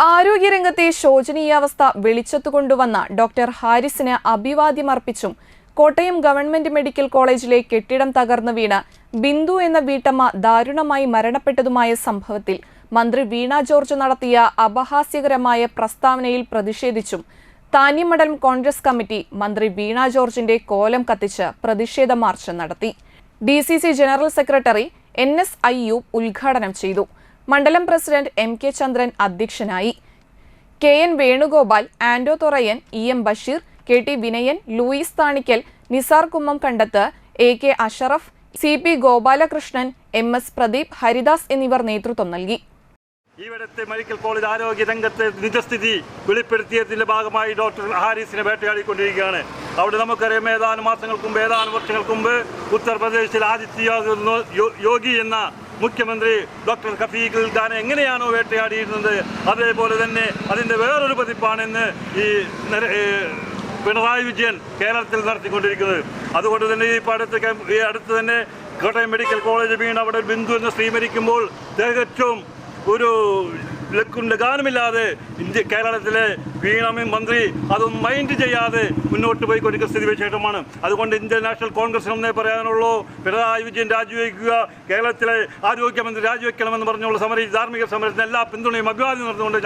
ആരോഗ്യരംഗത്തെ ശോചനീയാവസ്ഥ വെളിച്ചത്തു കൊണ്ടുവന്ന ഡോക്ടർ ഹാരിസിന് അഭിവാദ്യമർപ്പിച്ചും കോട്ടയം ഗവൺമെന്റ് മെഡിക്കൽ കോളേജിലെ കെട്ടിടം തകർന്നു വീണ ബിന്ദു എന്ന വീട്ടമ്മ ദാരുണമായി മരണപ്പെട്ടതുമായ സംഭവത്തിൽ മന്ത്രി വീണ ജോർജ് നടത്തിയ അപഹാസ്യകരമായ പ്രസ്താവനയിൽ പ്രതിഷേധിച്ചും താന്നിമണ്ഡലം കോൺഗ്രസ് കമ്മിറ്റി മന്ത്രി വീണ ജോർജിന്റെ കോലം കത്തിച്ച് പ്രതിഷേധ മാർച്ച് നടത്തി. D general secretary N S ഉദ്ഘാടനം ചെയ്തു. മണ്ഡലം പ്രസിഡന്റ് എം കെ ചന്ദ്രൻ അധ്യക്ഷനായി. K N Venugopal Ando Thorayan E M Basheer K T Vinayan Louis Thanikkal Nisar Kummam Kandath A K Ashraf C P Gopalakrishnan M S Pradeep Haridas എന്നിവർ നേതൃത്വം നൽകി. ഇവിടുത്തെ medical college ആരോഗ്യ രംഗത്തെ നിജസ്ഥിതി വെളിപ്പെടുത്തിയതിന്റെ ഭാഗമായി doctor ഹാരിസിനെ വേട്ടയാടിക്കൊണ്ടിരിക്കുകയാണ്. അവിടെ നമുക്കറിയാം ഏതാനും മാസങ്ങൾക്ക് മുമ്പ് ഏതാനും വർഷങ്ങൾക്ക് മുമ്പ് ഉത്തർപ്രദേശിൽ ആദിത്യ യോഗ- എന്ന മുഖ്യമന്ത്രി ഡോക്ടർ ഖഫീഖുൽ ഖാനെ എങ്ങനെയാണോ വേട്ടയാടിയിരുന്നത് അതേപോലെ തന്നെ അതിന്റെ വേറൊരു പതിപ്പാണെന്ന് ഈ പിണറായി വിജയൻ കേരളത്തിൽ നടത്തിക്കൊണ്ടിരിക്കുന്നത്. അതുകൊണ്ട് തന്നെ ഈ പാടത്ത് ഈ അടുത്ത് തന്നെ കോട്ടയം മെഡിക്കൽ കോളേജ് വീണ് അവിടെ ബിന്ദു എന്ന സ്ത്രീ മരിക്കുമ്പോൾ തികച്ചും ഒരു ലക്കും ലഗാനുമില്ലാതെ ഇന്ത്യ കേരളത്തിലെ വീണമ മന്ത്രി അതൊന്നും മൈൻഡ് ചെയ്യാതെ മുന്നോട്ട് പോയിക്കൊണ്ടിരിക്കുന്ന സ്ഥിതിവിശേഷമാണ് അതുകൊണ്ട് ഇന്ത്യൻ നാഷണൽ കോൺഗ്രസിന് ഒന്നേ പറയാനുള്ളൂ. പിണറായി വിജയൻ രാജിവെക്കുക കേരളത്തിലെ ആരോഗ്യമന്ത്രി രാജിവെക്കണമെന്ന് പറഞ്ഞുള്ള സമരം ധാർമ്മിക സമരത്തിന് എല്ലാ പിന്തുണയും അഭിവാദ്യം നടന്നുകൊണ്ട്